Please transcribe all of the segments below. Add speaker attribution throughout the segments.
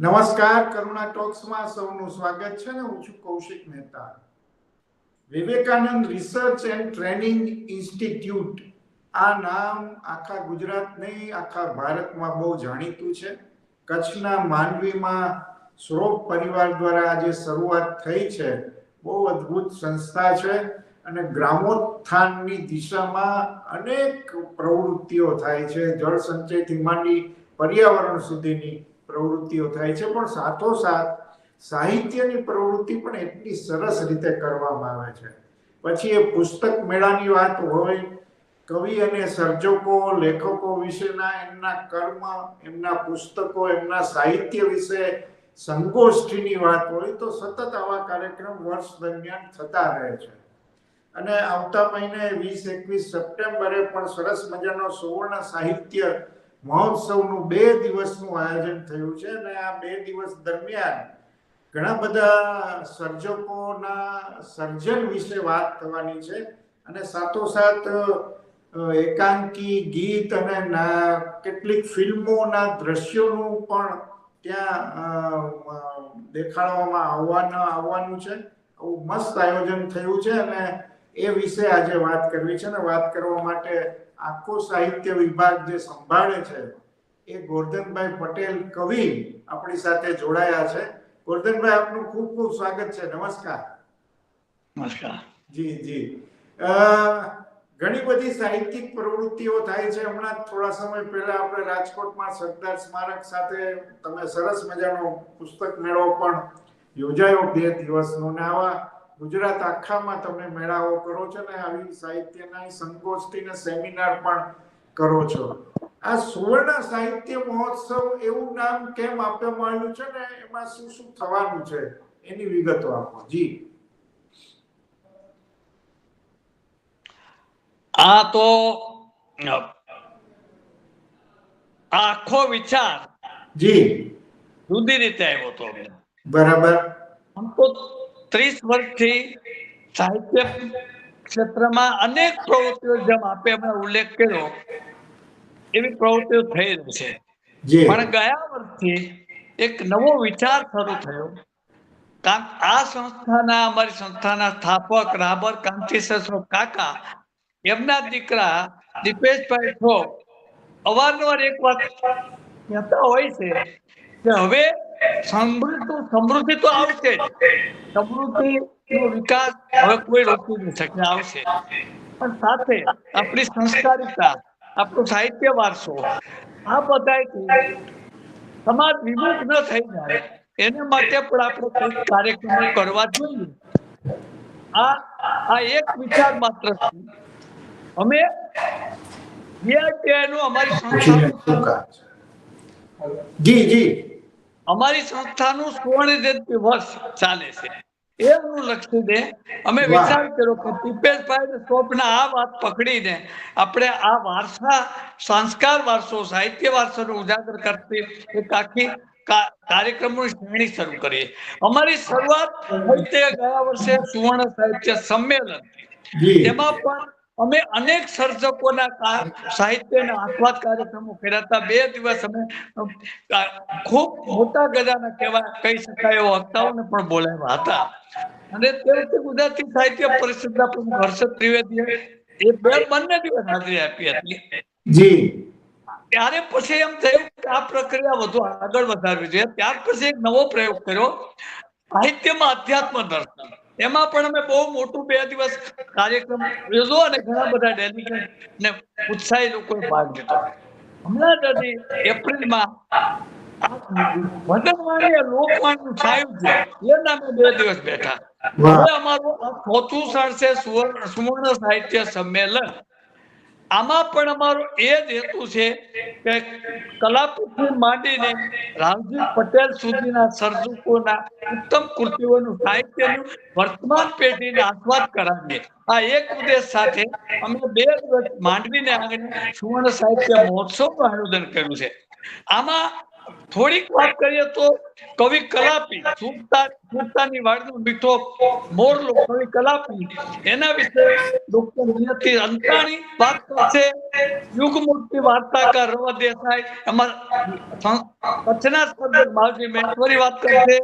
Speaker 1: નમસ્કાર, કરુણા ટોક્સમાં સૌનું સ્વાગત છે ને હું છું Kaushik Mehta. Vivekananda research and training institute, આ નામ આખા ગુજરાત નહીં, આખા ભારતમાં બહુ જાણીતું છે. કચ્છના માનવીમાં શ્રોફ પરિવાર દ્વારા આજે શરૂઆત થઈ છે. બહુ અદ્ભુત સંસ્થા છે. અને ગ્રામોત્થાનની દિશામાં અનેક પ્રવૃત્તિઓ થાય છે. જળ સંચયથી માંડી પર્યાવરણ સુધીની પ્રવૃત્તિઓ થાય છે. પણ સાથોસાથ સાહિત્યની પ્રવૃત્તિ પણ એટલી સરસ રીતે કરવામાં આવે છે. પછી એ પુસ્તક મેળાની વાત હોય, કવિ અને સર્જકો, લેખકો વિશેના એમના કર્મ, એમના પુસ્તકો, એમના સાહિત્ય વિશે સંગોષ્ઠીની વાત હોય તો સતત આવા કાર્યક્રમ વર્ષ દરમિયાન થતા રહે છે. અને આવતા મહિને વીસ, એકવીસ સપ્ટેમ્બરે પણ સરસ મજાનો સુવર્ણ સાહિત્ય મહોત્સવનું બે દિવસનું આયોજન થયું છે અને આ બે દિવસ દરમિયાન ઘણા બધા સર્જકોના સર્જન વિશે વાત થવાની છે અને સાથોસાથ એકાંકી ગીત અને કેટલીક ફિલ્મોના દ્રશ્યોનું પણ ત્યાં દેખાડવામાં આવવાના, આવવાનું છે. આવું મસ્ત આયોજન થયું છે અને એ વિશે આજે વાત કરવી છે ને વાત કરવા માટે આખો સાહિત્ય વિભાગ જે સંભાળે છે એ ગોરધનભાઈ પટેલ કવિ આપણી સાથે જોડાયા છે. ગોરધનભાઈ આપનું ખૂબ ખૂબ સ્વાગત છે. નમસ્કાર.
Speaker 2: નમસ્કાર.
Speaker 1: જી જી. અ, ઘણી બધી સાહિત્યિક પ્રવૃત્તિઓ થાય છે. હમણાં થોડા સમય પહેલા આપણે રાજકોટમાં સરદાર સ્મારક સાથે તમે સરસ મજાનો પુસ્તક મેળો પણ યોજાયો. બે દિવસનો ને આવા ગુજરાત આખામાં તમે મેળાઓ કરો છો ને આવી સાહિત્યના સંગોષ્ઠી ને સેમિનાર પણ કરો છો. આ સુવર્ણ સાહિત્ય મહોત્સવ એવું નામ કેમ આપવામાં આવ્યું છે ને એમાં શું શું થવાનું છે એની વિગતો આપો. જી.
Speaker 2: આ તો આખો વિચાર
Speaker 1: જી.
Speaker 2: જુદી રીતે આવ્યો હતો.
Speaker 1: બરાબર.
Speaker 2: આમ તો ત્રીસ વર્ષથી સાહિત્ય ક્ષેત્રમાં અનેક પ્રવૃત્તિઓ જેમ આપે હમણાં ઉલ્લેખ કર્યો એવી પ્રવૃત્તિઓ થઈ રહી છે. પણ ગયા વર્ષથી એક નવો વિચાર શરૂ થયો. કારણ આ સંસ્થાના અમારી સંસ્થાના સ્થાપક રાબર કાંતિસેશ્વર કાકા એમના દીકરા દીપેશભાઈ ઠોક અવારનવાર એક વાત કહેતા હોય છે કે હવે સમૃદ્ધિ સમૃદ્ધિ તો આવશે જ. સમૃદ્ધિનો વિકાસ હવે કોઈ રોકી નહીં શકે આવશે પણ સાથે આપણી સંસ્કારિતા, આપણો સાહિત્ય વારસો, આ બધાથી સમાજ વિમુખ ન થઈ જાય એને માટે પણ આપણે કોઈ કાર્યક્રમો કરવા જોઈએ. આ આ એક વિચાર માત્ર છે. અમે બીઆરટીઆઈ નું અમારી સંસ્થા
Speaker 1: જી જી.
Speaker 2: અમારી સંસ્થાનું સુવર્ણ જયંતિ વર્ષ ચાલે છે. એ દે અમે વિચાર કર્યો કે ટીપેશભાઈ સ્વપ્ન આ વાત પકડીને આપણે આ વારસા સંસ્કાર વારસો સાહિત્ય વારસોને ઉજાગર કરતી એક આખી કાર્યક્રમોની શ્રેણી શરૂ કરીએ. અમારી શરૂઆત ગયા વર્ષે સુવર્ણ સાહિત્ય સંમેલન એમાં પણ અમે અનેક સર્જકોના સાહિત્યના આસ્વાદ કાર્યક્રમો કર્યા બે દિવસ અમે ખૂબ મોટા ગજાના કહેવા કહી શકાય એવા વક્તાઓને પણ બોલાવ્યા હતા. અને તે વખતે ગુજરાતી સાહિત્ય પરિષદના પ્રમુખ હર્ષદ ત્રિવેદીએ એ બે બંને દિવસ હાજરી આપી હતી.
Speaker 1: જી.
Speaker 2: ત્યારે પછી એમ થયું કે આ પ્રક્રિયા વધુ આગળ વધારવી જોઈએ. ત્યાર પછી એક નવો પ્રયોગ કર્યો. સાહિત્યમાં અધ્યાત્મ દર્શન. એમાં પણ અમે બહુ મોટું બે દિવસ કાર્યક્રમ યોજો અને ઘણા બધા ડેલિગેટ ને ઉત્સાહી લોકોએ ભાગ લીધો. હમણાં જ એપ્રિલમાં છે. એ નામે બે દિવસ બેઠા. હવે અમારું ચોથું સ્થળ છે સુવર્ણ સુવર્ણ સાહિત્ય સંમેલન આમાં પણ અમારો એ જ હેતુ છે કે કલાપતિ માંડીને રામજી પટેલ સુધીના સર્જકોના ઉત્તમ કૃતિઓનું સાહિત્યનું વર્તમાન પેઢીને આસ્વાદ કરાવીએ. આ એક ઉદ્દેશ સાથે અમે બે દિવસ માંડવીને આંગણે સુવર્ણ સાહિત્ય મહોત્સવનું આયોજન કર્યું છે. આમાં થોડીક વાત કરીએ તો કવિ કલાપી સુરતા સુરતાની વાડનો મીઠો મોરલો કવિ કલાપી, એના વિશે ડોક્ટર નિયતિ અંતાણી વાત કરશે યુગમૂર્તિ વાર્તાકાર રવા દેસાઈ એમાં કચ્છના સર્જક માવજી મહેશ્વરી વાત કરશે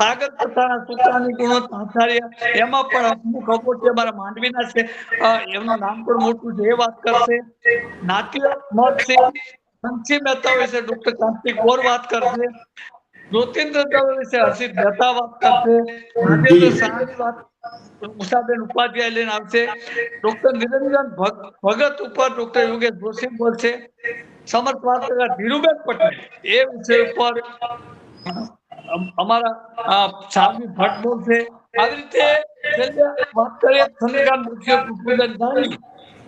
Speaker 2: સાગર કથાના સુકાની ગુણવત્તા આચાર્ય, એમાં પણ અમુક અપોટી મારા માંડવીના છે. એમનું નામ પણ મોટું છે, એ વાત કરશે. નાટ્ય મત છે સંક્ષી મહેતા વિશે ડોક્ટર કાર્તિક ગોર વાત કરશે. જ્યોતિન્દ્ર દવે વિશે હર્ષિત મહેતા વાત કરશે. રાજેન્દ્ર શાહની વાત ઉષાબેન ઉપાધ્યાય લઈને આવશે. ડોક્ટર નિરંજન ભગત ઉપર ડોક્ટર યોગેશ જોશી બોલશે. સમર્થ વાર્તાકાર ધીરુબેન પટેલ એ વિષય ઉપર અમ- અમારા સામી ભટ્ટ બોલશે. આવી રીતે વાત કરીએ ચંદ્રકાંત મુખ્ય પુષ્પદાન ગાંધી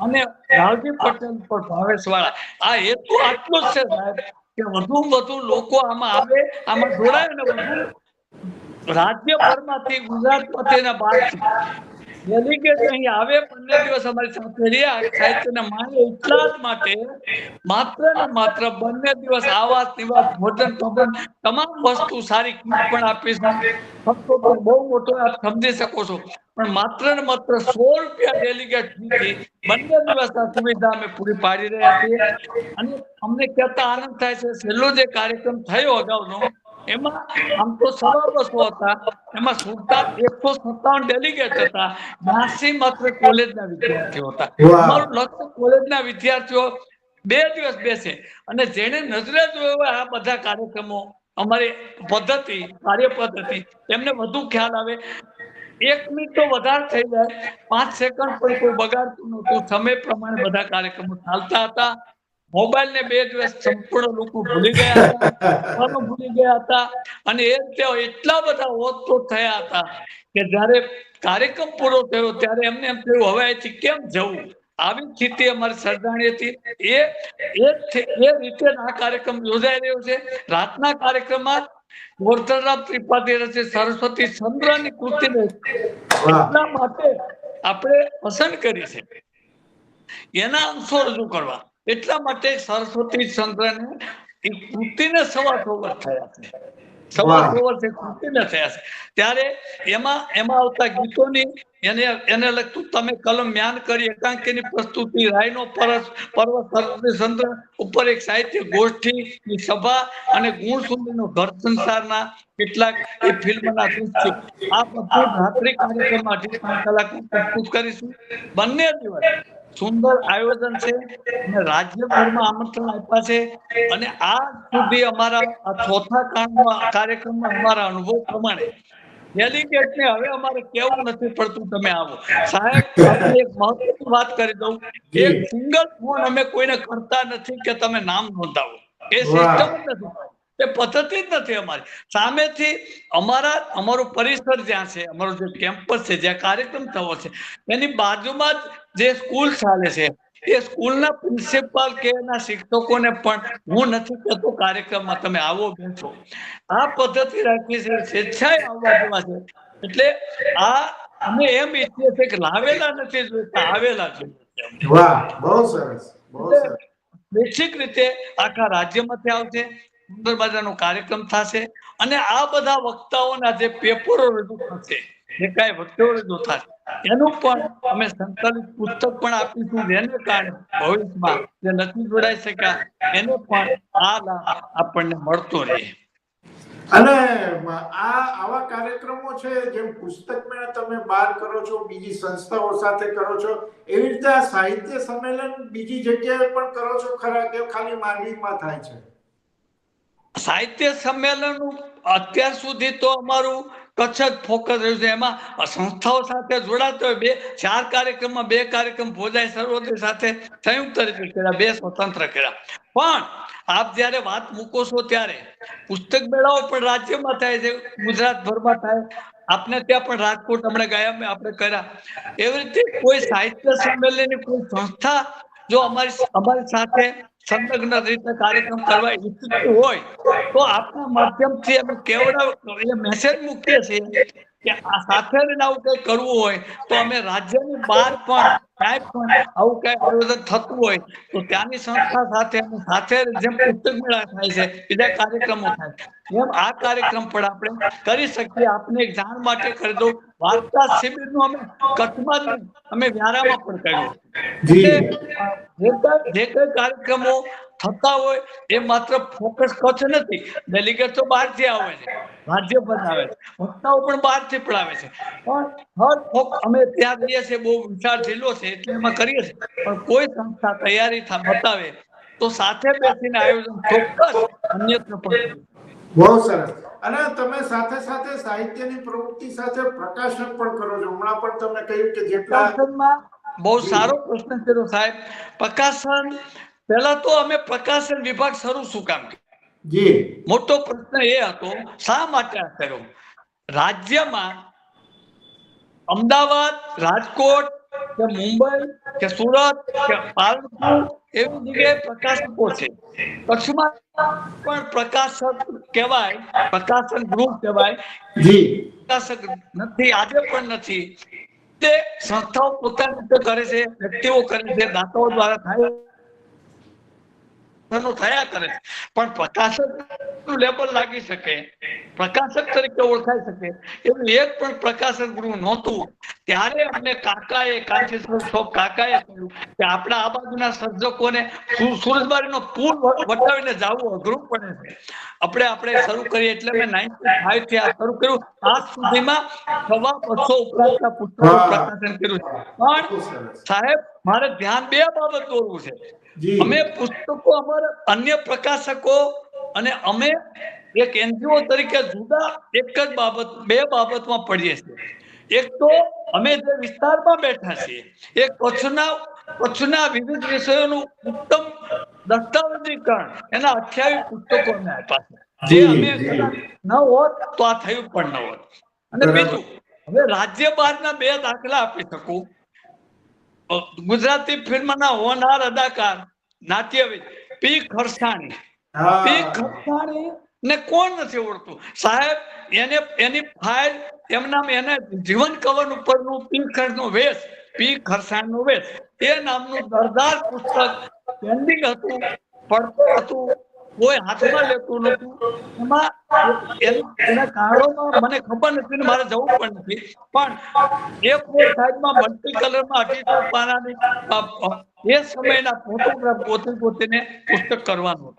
Speaker 2: અને રાવજી પટેલ પર ભાવેશ વાળા આ હેતુ આટલો જ છે સાહેબ, કે વધુ વધુ લોકો આમાં આવે, આમાં જોડાય ને વધુ રાજ્યભરમાંથી ગુજરાતમાંથી અને બહારથી તમામ વસ્તુ સારી કીટ પણ તો બહુ મોટો આપ સમજી શકો છો. પણ માત્ર ને માત્ર સો રૂપિયા ડેલિગેટ બંને દિવસ સુવિધા અમે પૂરી પાડી રહ્યા છીએ. અને અમને કહેતા આનંદ થાય છે. છેલ્લો જે કાર્યક્રમ થયો અગાઉનો એમાં આમ તો સવા બસો હતા? એમાં સુલતાન એકસો સત્તાવન ડેલિગેટ હતા. બ્યાસી માત્ર કોલેજના વિદ્યાર્થીઓ હતા. અમારું લક્ષ્ય કોલેજના વિદ્યાર્થીઓ બે દિવસ બેસે. અને જેને નજરે જોયો હોય આ બધા કાર્યક્રમો અમારી પદ્ધતિ કાર્ય પદ્ધતિ એમને વધુ ખ્યાલ આવે. એક મિનિટ તો વધારે થઈ જાય. પાંચ સેકન્ડ પણ કોઈ બગાડતું નહોતું. સમય પ્રમાણે બધા કાર્યક્રમો ચાલતા હતા. મોબાઈલ ને બે દિવસ સંપૂર્ણ લોકો ભૂલી ગયા ભૂલી ગયા હતા. અને એ રીતે એટલા બધા ઓતપ્રોત થયા હતા કે જ્યારે કાર્યક્રમ પૂરો થયો ત્યારે એમને એમ થયું, હવે અહીંથી કેમ જવું? આવી સ્થિતિ અમારી સર્જાણી હતી. એ એ રીતે આ કાર્યક્રમ યોજાઈ રહ્યો છે. રાતના કાર્યક્રમમાં ગોરધનરામ ત્રિપાઠી રચે સરસ્વતી ચંદ્રની કૃતિને એટલા માટે આપણે પસંદ કરી છે. એના અંશો રજૂ કરવા. એટલા માટે સરસ્વતી ચંદ્રને એ કૃતિને સવા સો વર્ષ થયા છે. સવા સો વર્ષ એ કૃતિને થયા છે. ત્યારે એમાં એમાં આવતા ગીતોની એને એને લગતું તમે કલમ મ્યાન કરી એકાંકીની પ્રસ્તુતિ રાયનો પરસ પર્વ સરસ્વતી ચંદ્ર ઉપર એક સાહિત્ય ગોષ્ઠીની સભા અને ગુણ સુંદરનો ઘર સંસારના કેટલાક એ ફિલ્મના દૃશ્યો. આ બધું રાત્રિ કાર્યક્રમમાં અઢી ત્રણ કલાક પ્રસ્તુત કરીશું. બંને દિવસ સુંદર આયોજન છે. રાજ્યભરમાં આમંત્રણ આપ્યા છે. અને આ સુધી અમારા ચોથા કાર્યક્રમમાં અમારા અનુભવ પ્રમાણે ડેલિગેટ ને હવે અમારે કેવું નથી પડતું તમે આવો. સાહેબ એક મહત્વની વાત કરી દઉં. એક સિંગલ ફોન અમે કોઈને કરતા નથી કે તમે નામ નોંધાવો. એ સિસ્ટમ નથી એ પદ્ધતિ જ નથી અમારી. સામેથી અમારા અમારો પરિસર જ્યાં છે અમારો જે કેમ્પસ છે જ્યાં કાર્યક્રમ થવો છે એની બાજુમાં જ જે સ્કૂલ ચાલે છે એ સ્કૂલના પ્રિન્સિપાલ કે એના શિક્ષકોને પણ હું નથી કહેતો કાર્યક્રમમાં તમે આવો બેઠો આ પદ્ધતિ રાખી છે સ્વેચ્છાએ આવવા દેવા છે. એટલે આ અમે એમ ઈચ્છીએ છીએ કે લાવેલા નથી જોઈતા આવેલા જોઈએ છે
Speaker 1: વાહ બહુ સરસ બહુ સરસ.
Speaker 2: વૈશ્વિક રીતે આખા રાજ્યમાંથી આવશે સુંદર મજાનો કાર્યક્રમ થશે અને આ બધા વક્તાઓના જે પેપરો રજૂ થશે કાંઈ વક્તવ્યો રજૂ એનું પણ અમે સંકલિત પુસ્તક પણ આપીશું જેને કારણે ભવિષ્યમાં જે નથી જોડાઈ શક્યા એને પણ આ લાભ આપણને મળતો રહે.
Speaker 1: અને આ આવા કાર્યક્રમો છે જેમ પુસ્તક મેળા તમે બહાર કરો છો બીજી સંસ્થાઓ સાથે કરો છો એવી રીતે આ સાહિત્ય સંમેલન બીજી જગ્યાએ પણ કરો છો ખરા કે ખાલી માંડવીમાં થાય છે?
Speaker 2: સાહિત્ય સંમેલન અત્યાર સુધી તો અમારું કચ્છ જ ફોકસ રહ્યું છે. એમાં સંસ્થાઓ સાથે જોડાતો હોય, બે, ચાર કાર્યક્રમમાં બે કાર્યક્રમ ભોજાઈ સર્વોદય સાથે સંયુક્ત રીતે કર્યા, બે સ્વતંત્ર કર્યા. પણ આપ જ્યારે વાત મૂકો છો ત્યારે પુસ્તક મેળાઓ પણ રાજ્યમાં થાય છે, ગુજરાતભરમાં થાય. આપને ત્યાં પણ રાજકોટ હમણાં ગયા આપણે કર્યા. એવી રીતે કોઈ સાહિત્ય સંમેલનની કોઈ સંસ્થા જો અમારી અમારી સાથે સંલગ્ન રીતે કાર્યક્રમ કરવા ઈચ્છતું હોય તો આપના માધ્યમથી અમે કેવડા મેસેજ મૂકીએ છીએ કે આ સાથે આવું કઈ કરવું હોય તો અમે રાજ્યની બહાર પણ ક્યાંય પણ આવું કઈ આયોજન થતું હોય તો ત્યાંની સંસ્થા સાથે સાથે જેમ પુસ્તક મેળા થાય છે બીજા કાર્યક્રમો થાય એમ આ કાર્યક્રમ પણ આપણે કરી શકીએ. આપને જાણ માટે કરી દઉં. વાર્તા શિબિરનું અમે કચ્છમાં અમે વ્યારામાં પણ કર્યું
Speaker 1: જે
Speaker 2: કઈ કાર્યક્રમો થતા હોય એ માત્ર ફોકસ કચ્છ નથી ડેલિગેટ તો બહારથી આવે છે રાજ્ય પણ આવે છે વક્તાઓ પણ બહારથી પણ આવે છે. પણ હર ફોક અમે ત્યાં જઈએ છીએ બહુ વિશાળ જિલ્લો છે એટલે એમાં કરીએ છીએ. પણ કોઈ સંસ્થા તૈયારી થા- બતાવે તો સાથે બેસીને આયોજન ચોક્કસ અન્યત્ર પણ
Speaker 1: બહુ સરસ. અને તમે સાથે સાથે સાહિત્યની પ્રવૃત્તિ સાથે પ્રકાશન પણ કરો છો. હમણાં પણ તમે કહ્યું કે જેટલા
Speaker 2: બહુ સારો પ્રશ્ન કર્યો સાહેબ. પ્રકાશન પહેલા તો અમે પ્રકાશન વિભાગ શરૂ શું કામ
Speaker 1: જી.
Speaker 2: મોટો પ્રશ્ન એ હતો શા માટે કર્યો? રાજ્યમાં અમદાવાદ રાજકોટ કે મુંબઈ કે સુરત કે પાલનપુર એવી જગ્યાએ પ્રકાશકો છે. કચ્છમાં પણ પ્રકાશક કહેવાય પ્રકાશન ગ્રુપ કહેવાય.
Speaker 1: જી.
Speaker 2: પ્રકાશક નથી આજે પણ નથી. તે સંસ્થાઓ પોતાની રીતે કરે છે વ્યક્તિઓ કરે છે દાતાઓ દ્વારા થાય પ્રકાશનો થયા કરે. પણ પ્રકાશક લેબલ લાગી શકે. પ્રકાશક તરીકે ઓળખાઈ શકે. એવું એક પણ પ્રકાશક ગૃહ નહોતું. ત્યારે અમને કાકાએ કાંચીશ્વર શોપ કાકાએ કહ્યું કે આપણા આ બાજુના સર્જકોને સુરજબારીનો પુલ વટાવીને જવું અઘરું પડે છે. આપણે આપણે શરૂ કરીએ એટલે મેં નાઇન્ટી ફાઈવથી આ શરૂ કર્યું. આજ સુધીમાં સવા બસો ઉપરાંતના પુસ્તકો પ્રકાશન કર્યું છે. પણ સાહેબ મારે ધ્યાન બે બાબત દોરવું છે. અમે પુસ્તકો અમારા અન્ય પ્રકાશકો અને અમે એક એનજીઓ તરીકે જુદા એક જ બાબત બે બાબતમાં પડીએ છીએ. એક તો અમે જે વિસ્તારમાં બેઠા છીએ એ કચ્છના કચ્છના વિવિધ વિષયોનું ઉત્તમ દસ્તાવેજીકરણ એના અઠ્યાવીસ પુસ્તકો અમે આપ્યા છે. જે અમે ન હોત તો આ થયું પણ ન હોત. અને બીજું હવે રાજ્ય બહારના બે દાખલા આપી શકું. ગુજરાતી ફિલ્મના હોનાર અદાકાર નાટ્યવિદ પી ખરસાણી. પી ખરસાણી ને કોણ નથી ઓળખતું? સાહેબ એને એની ફાઇલ એમના એને જીવન કવન ઉપરનું પી ખરનો વેશ પી ખરસાણનો વેશ. એ નામનું દરદાર પુસ્તક પેન્ડિંગ હતું પડતું હતું. કોઈ હાથમાં લેતું નથી. એમાં એના કારણોમાં મને ખબર નથી ને મારે જવું પણ નથી. પણ એક ફોર સાઈઝમાં મલ્ટી કલરમાં અઢીસો પાનાની એ સમયના ફોટોગ્રાફ પોતે પોતેને પુસ્તક કરવાનું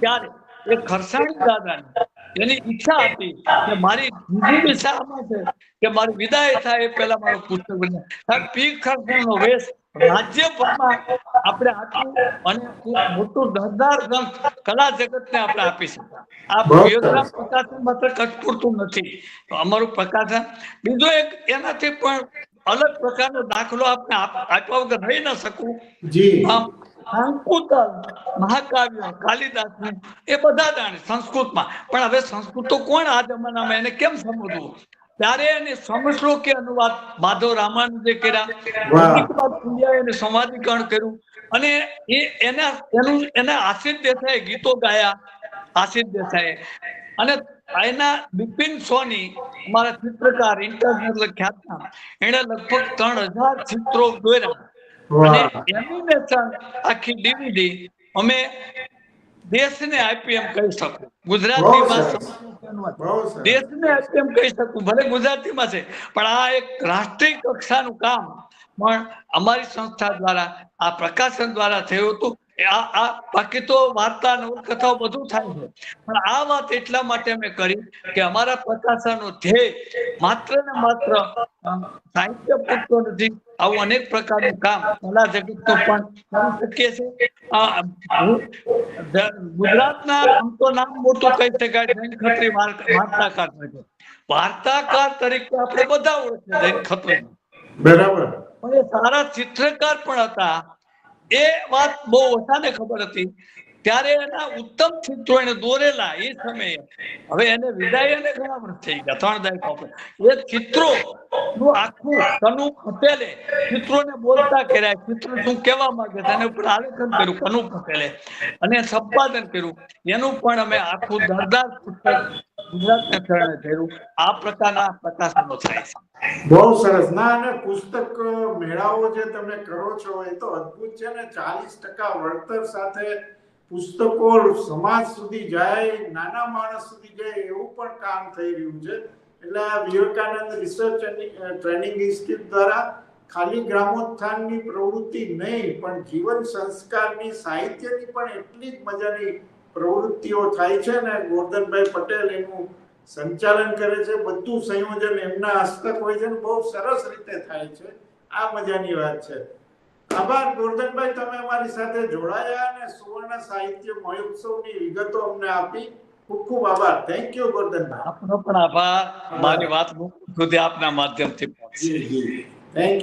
Speaker 2: ત્યારે એ ખરસાણી દાદાની એની ઈચ્છા હતી કે મારી બીજી આમાં છે, કે મારી વિદાય થાય એ પહેલા મારું પુસ્તક બને. પી ખરસાણીનો વેશ રાજ્યભરમાં આપણે આપ્યું અને ખૂબ મોટું દરદાર કલા જગતને આપણે આપી શક્યા આ પ્રકાશન માત્ર કટપૂરતું નથી. અમારું પ્રકાશન બીજો એક એનાથી પણ અલગ પ્રકારનો દાખલો આપણે આપવા આપ્યા વગર રહી ન શકું. શાંકુતલ મહાકાવ્ય કાલિદાસ એ બધા જાણે સંસ્કૃતમાં. પણ હવે સંસ્કૃત તો કોણ આ જમાનામાં એને કેમ સમજવું ત્યારે એને સમશ્લોકે અનુવાદ માધવ રામાનુજે કર્યા. એને સંવાદીકરણ કર્યું. અને એ એના એનું એના આશિષ દેસાઈ ગીતો ગાયા આશિષ દેસાઈ અને એના બિપિન સોની અમારા ચિત્રકાર ઇન્ટરનેશનલ ખ્યાતનામ એને લગભગ ત્રણ હજાર ચિત્રો દોર્યા. અને એનિમેશન આખી ડીવીડી અમે દેશને આપી એમ કહી શકું ગુજરાતી
Speaker 1: બહુ
Speaker 2: દેશને એમ કહી શકું ભલે ગુજરાતીમાં છે પણ આ એક રાષ્ટ્રીય કક્ષાનું કામ પણ અમારી સંસ્થા દ્વારા આ પ્રકાશન દ્વારા થયું હતું. આ બાકી તો વાર્તા નવલકથાઓ બધું થાય છે. પણ આ વાત એટલા માટે મેં કરી કે અમારા પ્રકાશનનો ધ્યેય માત્ર ને માત્ર સાહિત્ય પૂરતો નથી આવું અનેક પ્રકારનું કામ કલા જગતનું પણ કરી શકીએ છીએ. આ, ગુજરાતના આમ તો નામ મોટું કહી શકાય જૈન ખત્રી વાર્તા- વાર્તાકાર તરીકે. વાર્તાકાર તરીકે આપણે બધા ઓળખીએ જૈન ખત્રી
Speaker 1: બરાબર.
Speaker 2: પણ એ સારા ચિત્રકાર પણ હતા. એ વાત બહુ ઓછાને ખબર હતી. ત્યારે એના ઉત્તમ ચિત્રો એને દોરેલા એ સમયે હવે એને વિદાય એને ઘણા વર્ષ થઈ ગયા, ત્રણ દાયકા એ ચિત્રો નું આખું કનુ પટેલે ચિત્રોને બોલતા કર્યા ચિત્ર શું કહેવા માંગે એના ઉપર આલેખન કર્યું, કનુ પટેલે અને સંપાદન કર્યું. એનું પણ અમે આખું દરદાર પુસ્તક ગુજરાતને શરણે થયું આ પ્રકારના પ્રકાશનો થાય છે.
Speaker 1: બહુ સરસ. ના અને પુસ્તક મેળાઓ જે તમે કરો છો એ તો અદ્ભુત છે ને. ચાલીસ ટકા વળતર સાથે પુસ્તકો સમાજ સુધી જાય, નાના માણસ સુધી જાય એવું પણ કામ થઈ રહ્યું છે. એટલે વિવેકાનંદ રિસર્ચ ટ્રેનિંગ ઇન્સ્ટિટ્યૂટ દ્વારા ખાલી ગ્રામોત્થાનની પ્રવૃત્તિ નહીં, પણ જીવન સંસ્કારની, સાહિત્યની પણ એટલી જ મજાની પ્રવૃત્તિઓ થાય છે ને. ગોરધનભાઈ પટેલ એનું સંચાલન કરે છે બધું સંયોજન એમના હસ્તક હોય છે બહુ સરસ રીતે થાય છે. આ મજાની વાત છે. આભાર ગોરધનભાઈ તમે અમારી સાથે જોડાયા અને સુવર્ણ સાહિત્ય મહોત્સવની વિગતો અમને આપી. ખૂબ ખૂબ આભાર. Thank you Gordhanbhai.
Speaker 2: આપનો પણ આભાર. મારી વાત સુધી આપના માધ્યમથી
Speaker 1: થેન્ક